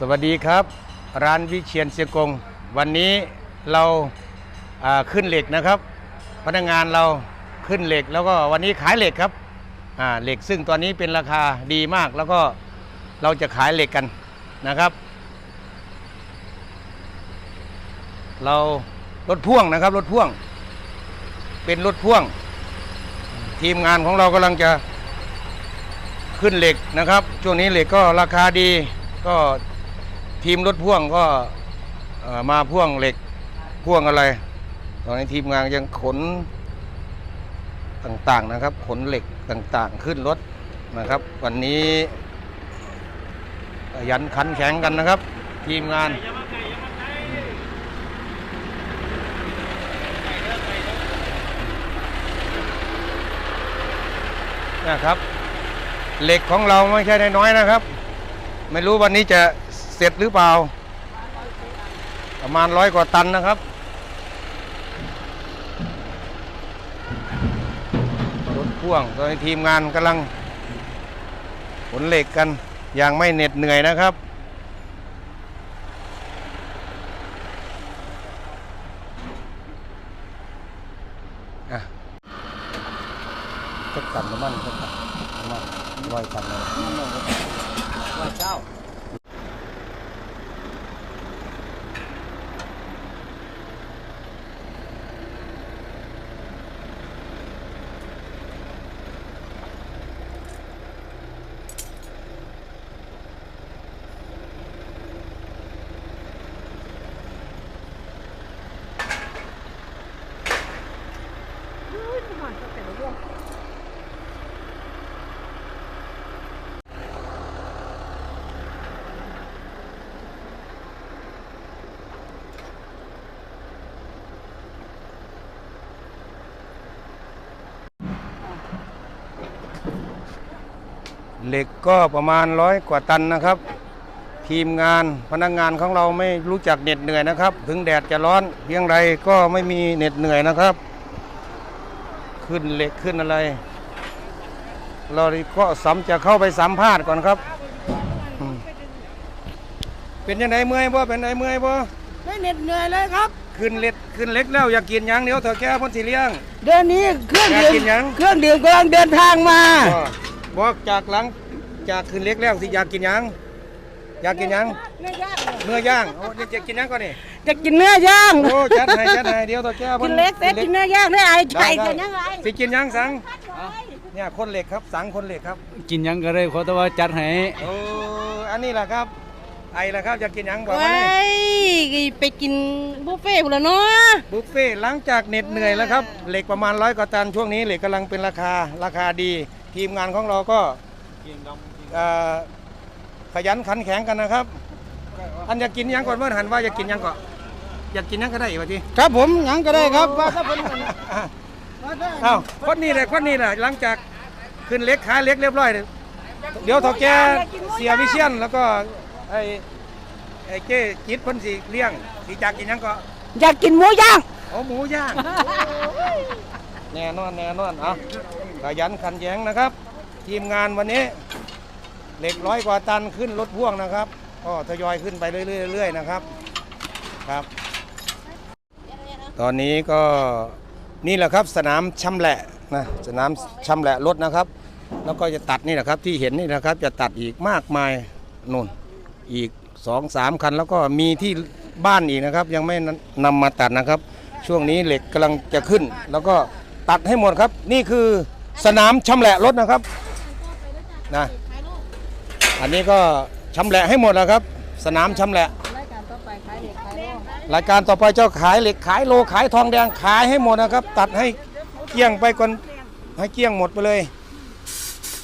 สวัสดีครับ ร้านวิเชียนเซียกง วันนี้เราาขึ้นเหล็กนะครับ พนักงานเราขึ้นเหล็ก แล้วก็วันนี้ขายเหล็กครับเหล็กซึ่งตอนนี้เป็นราคาดีมากแล้วก็เราจะขายเหล็กกันนะครับ เรารถพ่วงนะครับรถพ่วง เป็นรถพ่วง ทีมงานของเรากำลังจะขึ้นเหล็กนะครับ ช่วงนี้เหล็กก็ราคาดีก็ ทีมรถพ่วงก็มาพ่วงเหล็กพ่วงอะไร ตอนนี้ทีมงานยังขนต่างๆนะครับ ขนเหล็กต่างๆ ขึ้นรถนะครับ วันนี้ ยันขันแข็งกันนะครับ ทีมงานนะครับ เหล็กของเราไม่ใช่น้อยๆนะครับ ไม่รู้วันนี้จะ เสร็จหรือเปล่า ประมาณร้อยกว่าตันนะครับรถพ่วงตอนนี้ทีมงานกำลังขนเหล็กกันอย่างไม่เหน็ดเหนื่อยนะครับอะสักตันน้ำมันสักตันน้ำมันร้อยตันเลยว่าเจ้า เหล็กก็ประมาณร้อยกว่าตันนะครับ ทีมงานพนักงานของเราไม่รู้จักเหน็ดเหนื่อยนะครับ ถึงแดดจะร้อนเพียงไรก็ไม่มีเหน็ดเหนื่อยนะครับ ขึ้นเหล็กขึ้นอะไร เราก็สำจะเข้าไปสัมภาษณ์ก่อนครับอืมเป็นยังไงเมื่อยบ่เป็นยังไงเมื่อยบ่ไม่เหน็ดเหนื่อยเลยครับ ขึ้นเหล็กขึ้นเหล็กแล้วอยากกินหยังเดี๋ยวเถอะแก้พ้นสีเลี้ยง เดือนนี้เครื่องอยากดื่กินหยังมเครื่องดื่มกำลังเดินทางมาก็ บอกจากหลังจากขึ้นเหล็กแล้วสิอยากกินหยังอยากกินหยังเนื้อย่างเนื้อย่างโอ้นี่จะกินหยังก่อนนี่จะกินเนื้อย่างโอ้จัดให้จัดให้เดี๋ยวตัวแก้กินเล็กเสร็จกินเนื้อย่างได้ไอ้ไก่ได้จะยังไงสิกินหยังสังเนี่ยคนเหล็กครับสังคนเหล็กครับกินหยังก็ได้ขอแต่ว่าจัดให้โอ้อันนี้แหละครับไอละครับอยากกินหยังบอกมาไว้นี่ไปกินบุฟเฟ่ต์พุ่นละเนาะบุฟเฟ่ต์หลังจากเหน็ดเหนื่อยแล้วครับเหล็กประมาณร้อยกว่าตันช่วงนี้เหล็กกำลังเป็นราคาราคาดี ทีมงานของเราก็เอ่อขยันขันแข็งกันนะครับ อันอยากกินหยังก่อนเมื่อหันว่าอยากกินหยังก่อนอยากกินหยังก็ได้อีกว่าทีครับผมหยังก็ได้ครับว่าถ้าเป็นอ้าวคนนี้แหละคนนี้แหละหลังจากขึ้นเล็กขาเล็กเรียบร้อยเนี่ยเดี๋ยวเถอแกเสียวิเชียนแล้วก็ไอ้ไอ้เก้จิตเพ้นสีเลี้ยงสีจากกินหยังก็ อยากกินหมูย่างเอาหมูย่าง แน่นอนแน่นอนเอา ขยันขันแยงนะครับ ทีมงานวันนี้เหล็กร้อยกว่าตันขึ้นรถพ่วงนะครับ ก็ทยอยขึ้นไปเรื่อยๆๆนะครับครับ ตอนนี้ก็นี่แหละครับสนามชำแหละนะสนามชำแหละรถนะครับ แล้วก็จะตัดนี่แหละครับที่เห็นนี่นะครับ จะตัดอีกมากมายนู่นอีกสองสามคัน แล้วก็มีที่บ้านอีกนะครับ ยังไม่นำมาตัดนะครับ ช่วงนี้เหล็กกำลังจะขึ้น แล้วก็ตัดให้หมดครับ นี่คือ สนามชำแหละรถนะครับนะอันนี้ก็ชำแหละให้หมดแล้วครับ สนามชำแหละรายการต่อไปเจ้าขายเหล็กขายโลขายทองแดงขายให้หมดนะครับ ตัดให้เกลี้ยงไปก่อนให้เกลี้ยงหมดไปเลย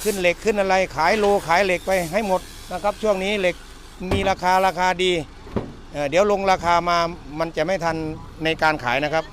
ขึ้นเหล็กขึ้นอะไรขายโลขายเหล็กไปให้หมดนะครับ ช่วงนี้เหล็กมีราคาราคาดีเอ่อเดี๋ยวลงราคามามันจะไม่ทันในการขายนะครับ